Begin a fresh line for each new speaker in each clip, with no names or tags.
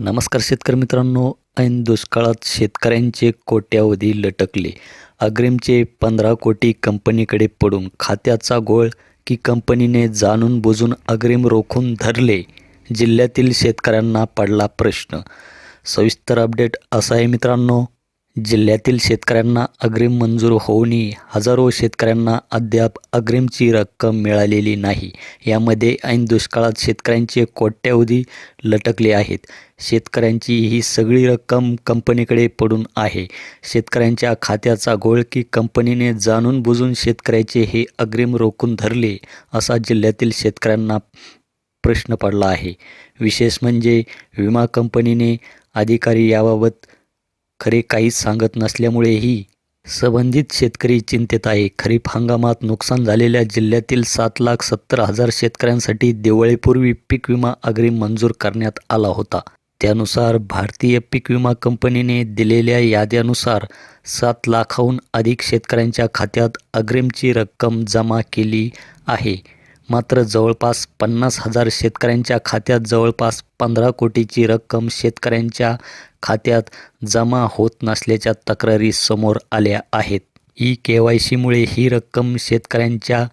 नमस्कार शेतकरी मित्रांनो ऐन दुष्काळात शेतकऱ्यांचे कोट्यावधी लटकले. अग्रिमचे पंधरा कोटी कंपनीकडे पडून खात्याचा गोळ की कंपनीने जाणून बुजून अग्रिम रोखून धरले जिल्ह्यातील शेतकऱ्यांना पडला प्रश्न. सविस्तर अपडेट असा आहे मित्रांनो जिल्ह्यातील शेतकऱ्यांना अग्रिम मंजूर होऊनही हजारो शेतकऱ्यांना अद्याप अग्रिमची रक्कम मिळालेली नाही. यामध्ये ऐन दुष्काळात शेतकऱ्यांचे कोट्यावधी लटकले आहेत. शेतकऱ्यांची ही सगळी रक्कम कंपनीकडे पडून आहे. शेतकऱ्यांच्या खात्याचा घोळ की कंपनीने जाणून बुजून शेतकऱ्याचे हे अग्रिम रोखून धरले असा जिल्ह्यातील शेतकऱ्यांना प्रश्न पडला आहे. विशेष म्हणजे विमा कंपनीने अधिकारी याबाबत खरे काहीच सांगत नसल्यामुळेही संबंधित शेतकरी चिंतेत आहे. खरीप हंगामात नुकसान झालेल्या जिल्ह्यातील सात लाख सत्तर हजार शेतकऱ्यांसाठी दिवाळीपूर्वी पीक विमा अग्रिम मंजूर करण्यात आला होता. त्यानुसार भारतीय पीक विमा कंपनीने दिलेल्या याद्यानुसार सात लाखाहून अधिक शेतकऱ्यांच्या खात्यात अग्रिमची रक्कम जमा केली आहे. मात्र जवळपास पन्नास हजार शेतकऱ्यांच्या खात्यात जवळपास पंधरा कोटीची रक्कम शेतकऱ्यांच्या खात्यात जमा होत नसल्याच्या तक्रारी समोर आल्या आहेत. ई के वाय सीमुळे ही रक्कम शेतकऱ्यांच्या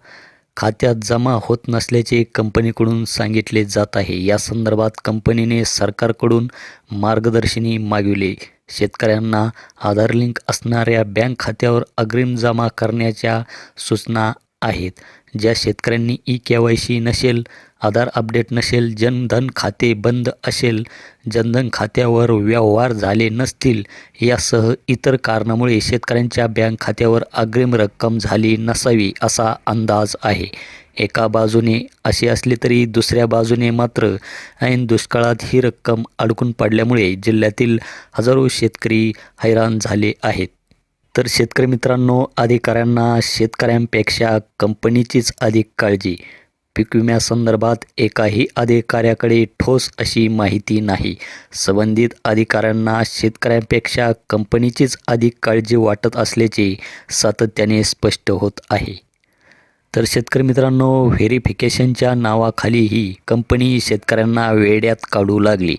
खात्यात जमा होत नसल्याचे कंपनीकडून सांगितले जात आहे. या संदर्भात कंपनीने सरकारकडून मार्गदर्शनही मागविले. शेतकऱ्यांना आधार लिंक असणाऱ्या बँक खात्यावर अग्रिम जमा करण्याच्या सूचना आहेत. ज्या शेतकऱ्यांनी ई के वाय सी नसेल आधार अपडेट नसेल जनधन खाते बंद असेल जनधन खात्यावर व्यवहार झाले नसतील यासह इतर कारणामुळे शेतकऱ्यांच्या बँक खात्यावर अग्रिम रक्कम झाली नसावी असा अंदाज आहे. एका बाजूने असे असले तरी दुसऱ्या बाजूने मात्र ऐन दुष्काळात ही रक्कम अडकून पडल्यामुळे जिल्ह्यातील हजारो शेतकरी हैराण झाले आहेत. तर शेतकरी मित्रांनो अधिकाऱ्यांना शेतकऱ्यांपेक्षा कंपनीचीच अधिक काळजी. पीक विम्यासंदर्भात एकाही अधिकाऱ्याकडे ठोस अशी माहिती नाही. संबंधित अधिकाऱ्यांना शेतकऱ्यांपेक्षा कंपनीचीच अधिक काळजी वाटत असल्याचे सातत्याने स्पष्ट होत आहे. तर शेतकरी मित्रांनो व्हेरिफिकेशनच्या नावाखालीही कंपनी शेतकऱ्यांना वेड्यात काढू लागली.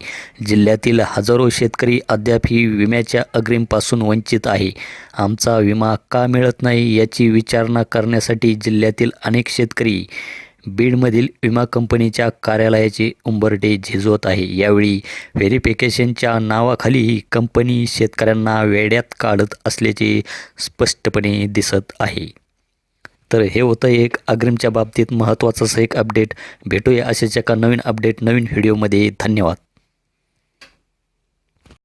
जिल्ह्यातील हजारो शेतकरी अद्याप ही विम्याच्या अग्रिमपासून वंचित आहे. आमचा विमा का मिळत नाही याची विचारणा करण्यासाठी जिल्ह्यातील अनेक शेतकरी बीडमधील विमा कंपनीच्या कार्यालयाचे उंबरटे झिजवत आहे. यावेळी व्हेरिफिकेशनच्या नावाखालीही कंपनी शेतकऱ्यांना वेड्यात काढत असल्याचे स्पष्टपणे दिसत आहे. तर हे होतं एक अग्रिमच्या बाबतीत महत्त्वाचं असं एक अपडेट भेटूया अशाच एका नवीन अपडेट नवीन व्हिडिओमध्ये धन्यवाद.